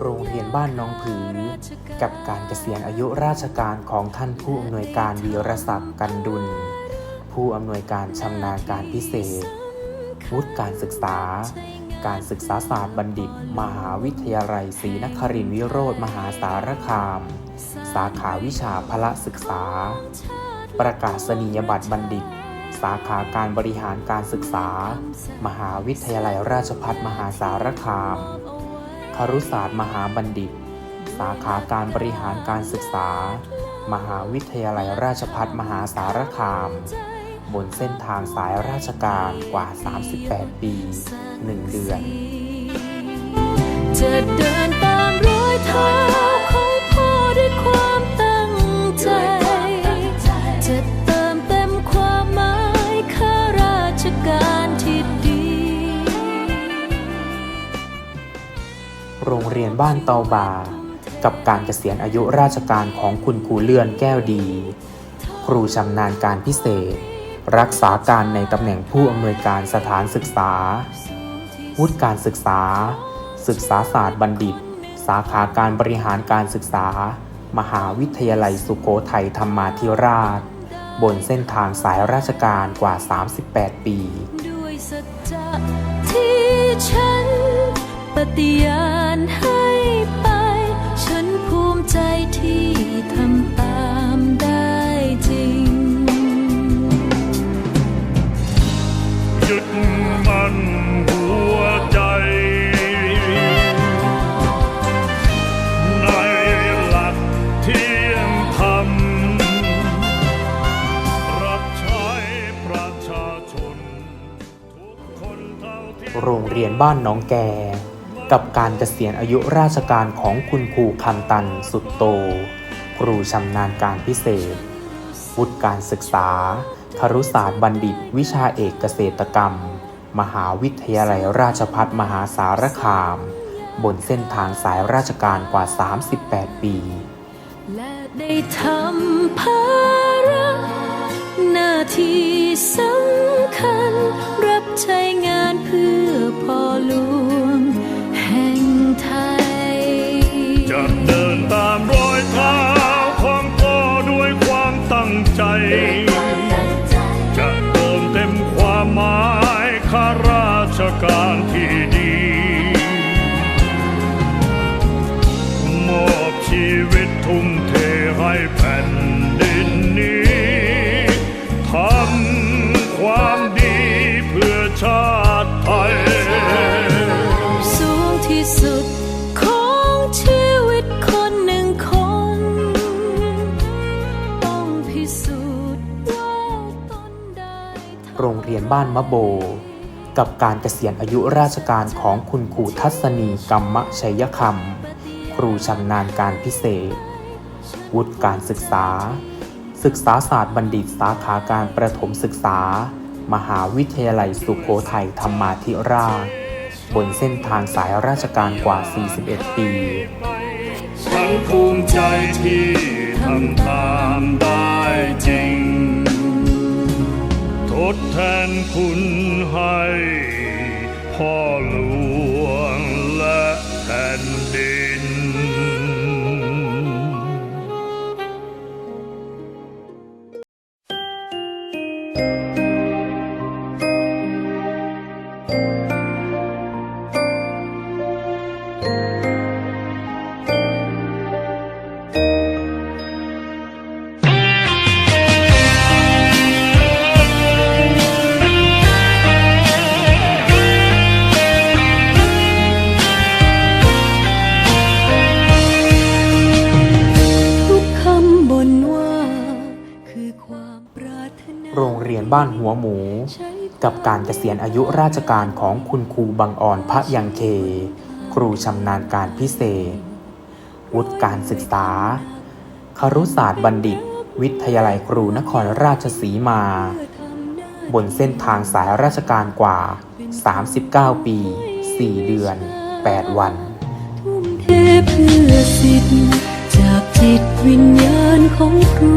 โรงเรียนบ้านน้องผือ กับการเกษียณอายุราชการของท่านผู้อำนวยการวีรศักดิ์กันดุล ผู้อำนวยการชำนาญการพิเศษวุฒิการศึกษา การศึกษาศาสตร์บัณฑิต มหาวิทยาลัยศรีนครินทรวิโรธมหาสารคาม สาขาวิชาพละศึกษา ประกาศนียบัตรบัณฑิต สาขาการบริหารการศึกษา มหาวิทยาลัยราชภัฏมหาสารคาม ครุศาสตร์มหาบัณฑิต สาขาการบริหารการศึกษา มหาวิทยาลัยราชภัฏมหาสารคาม บนเส้นทางสายราชการกว่า 38 ปี 1 เดือน โรงเรียนบ้านเตาบา กับการเกษียณอายุราชการของคุณครูเลื่อนแก้วดี ครูชำนาญการพิเศษ รักษาการในตำแหน่งผู้อำนวยการสถานศึกษา วุฒิการศึกษา ศึกษาศาสตร์บัณฑิต สาขาการบริหารการศึกษา มหาวิทยาลัยสุโขทัยธรรมาธิราช บนเส้นทางสายราชการกว่า 38 ปี ปฏิญาณให้ไป ฉันภูมิใจที่ทำตามได้จริง ยึดมันหัวใจ ในหลักเที่ยงธรรม รับใช้ประชาชน ทุกคนเท่าที่โรงเรียนบ้านหน้องแก กับการเกษียณอายุราชการของคุณครูคำตันสุดโต ครูชำนาญการพิเศษ วุฒิการศึกษา ครุศาสตร์บัณฑิต วิชาเอกเกษตรกรรม มหาวิทยาลัยราชภัฏมหาสารคาม บนเส้นทางสายราชการกว่า 38 ปี และได้ทำภาระหน้าที่สำคัญ รับใช้งานเพื่อพอ ชีวิตทุ่มเทให้แผ่นดินนี้ทำความดีเพื่อชาติไทย สูงที่สุดของชีวิตคนหนึ่งคน ต้องพิสูจน์ว่าตนได้ทำโรงเรียนบ้านมะโบกับการเกษียณอายุราชการของคุณครูทัศนีกรรมชัยคำ ครูชำนาญการพิเศษ วุฒิการศึกษา ศึกษาศาสตร์บัณฑิตสาขาการประถมศึกษา มหาวิทยาลัยสุโขทัยธรรมาธิราช บนเส้นทางสายราชการกว่า 41 ปีฉันภูมิใจที่ทำตามได้จริง ทดแทนคุณให้ โรงเรียนบ้านหัวหมู กับการเกษียณอายุราชการของคุณครูบังอ่อนพระยังเค ครูชำนาญการพิเศษ วุฒิการศึกษา ครุศาสตร์บัณฑิต วิทยาลัยครูนครราชสีมา บนเส้นทางสายราชการกว่า 39 ปี 4 เดือน 8 วันทุ่มเทเพื่อสิทธิ์จากจิตวิญญาณของครู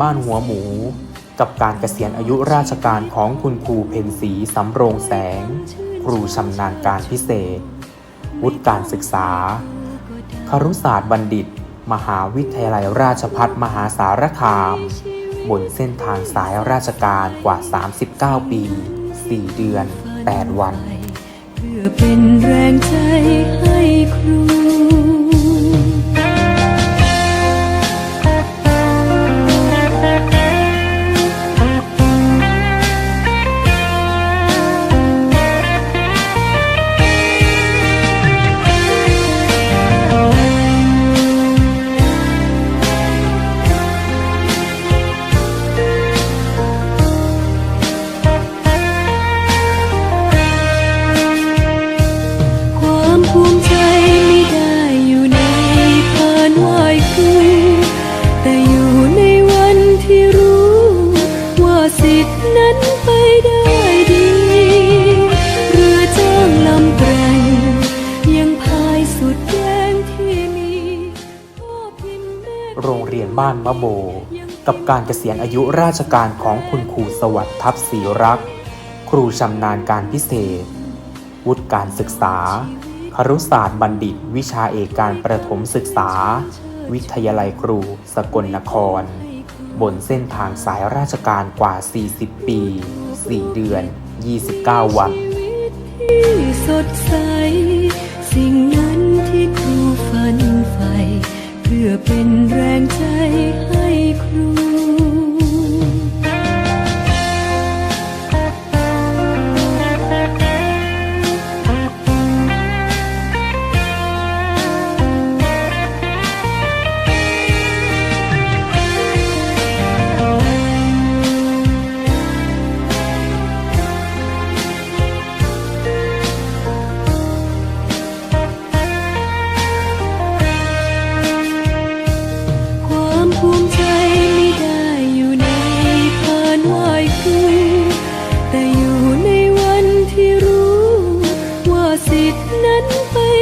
บ้านหัวหมู กับการเกษียณอายุราชการของคุณครูเพนศรีสำโรงแสง ครูชำนาญการพิเศษ วุฒิการศึกษาครุศาสตร์บัณฑิต มหาวิทยาลัยราชพัฒมหาสารคาม บนเส้นทางสายราชการกว่า 39 ปี 4 เดือน 8 วัน เพื่อเป็นแรงใจให้ครู โรงเรียนบ้านมะโบ กับการเกษียณอายุราชการของคุณครูสวัสดิ์ทัพศรีรัก ครูชำนาญการพิเศษ วุฒิการศึกษา ครุศาสตร์บัณฑิต วิชาเอกการประถมศึกษา วิทยาลัยครู สกลนคร บนเส้นทางสายราชการกว่า 40 ปี 4 เดือน 29 วันที่สดใส สิ่งนั้นที่ครูฝันใฝ่ เพื่อเป็นแรงใจให้ครู 飞